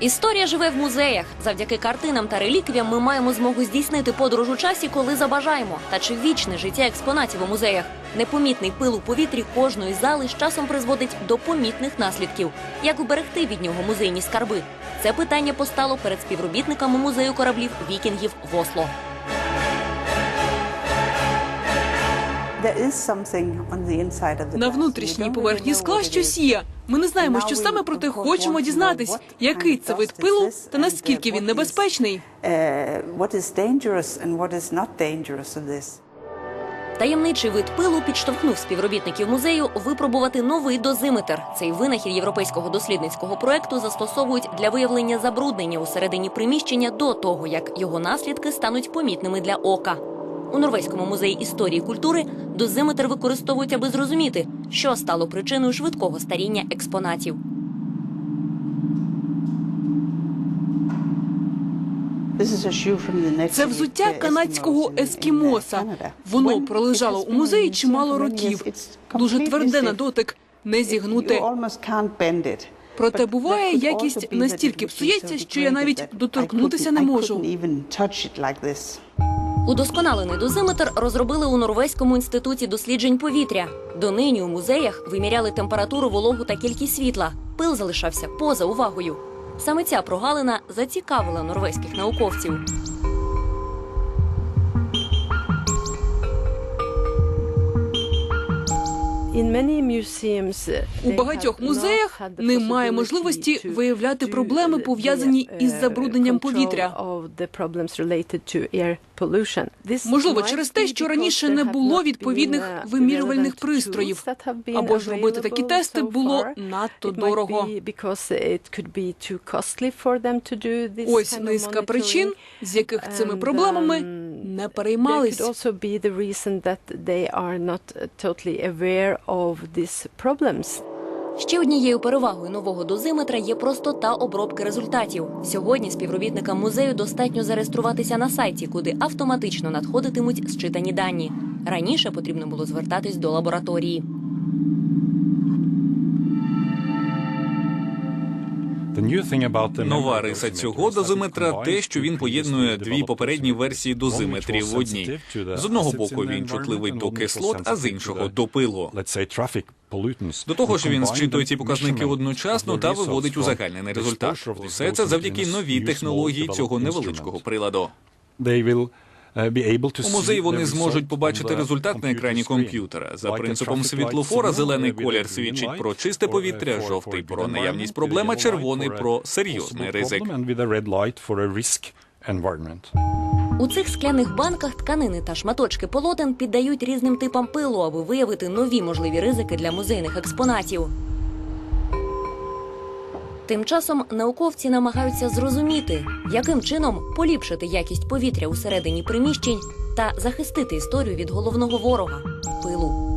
Історія живе в музеях. Завдяки картинам та реліквіям ми маємо змогу здійснити подорож у часі, коли забажаємо. Та чи вічне життя експонатів у музеях? Непомітний пил у повітрі кожної зали з часом призводить до помітних наслідків. Як уберегти від нього музейні скарби? Це питання постало перед співробітниками музею кораблів вікінгів в Осло. На внутрішній поверхні скла щось є. Ми не знаємо, що саме проте хочемо дізнатись, який це вид пилу та наскільки він небезпечний. Таємничий вид пилу підштовхнув співробітників музею випробувати новий дозиметр. Цей винахід європейського дослідницького проекту застосовують для виявлення забруднення у середині приміщення до того, як його наслідки стануть помітними для ока. У Норвезькому музеї історії і культури дозиметр використовують, аби зрозуміти, що стало причиною швидкого старіння експонатів. Це взуття канадського ескімоса. Воно пролежало у музеї чимало років. Дуже тверде на дотик, не зігнуте. Проте буває, якість настільки псується, що я навіть доторкнутися не можу. Удосконалений дозиметр розробили у Норвезькому інституті досліджень повітря. Донині у музеях виміряли температуру, вологу та кількість світла. Пил залишався поза увагою. Саме ця прогалина зацікавила норвезьких науковців. У багатьох музеях немає можливості виявляти проблеми, пов'язані із забрудненням повітря. Можливо, через те, що раніше не було відповідних вимірювальних пристроїв, або ж робити такі тести було надто дорого. Ось низка причин, з яких цими проблемами не переймались. Ще однією перевагою нового дозиметра є простота обробки результатів. Сьогодні співробітникам музею достатньо зареєструватися на сайті, куди автоматично надходитимуть зчитані дані. Раніше потрібно було звертатись до лабораторії. Нова риса цього дозиметра те, що він поєднує дві попередні версії дозиметрів в одній. З одного боку він чутливий до кислот, а з іншого до пилу. До того ж, він зчитує ці показники одночасно та виводить узагальнений результат. Усе це завдяки новій технології цього невеличкого приладу. У музеї вони зможуть побачити результат на екрані комп'ютера. За принципом світлофора, зелений колір свідчить про чисте повітря, жовтий про наявність проблем, а червоний про серйозний ризик. У цих скляних банках тканини та шматочки полотен піддають різним типам пилу, аби виявити нові можливі ризики для музейних експонатів. Тим часом науковці намагаються зрозуміти, яким чином поліпшити якість повітря усередині приміщень та захистити історію від головного ворога пилу.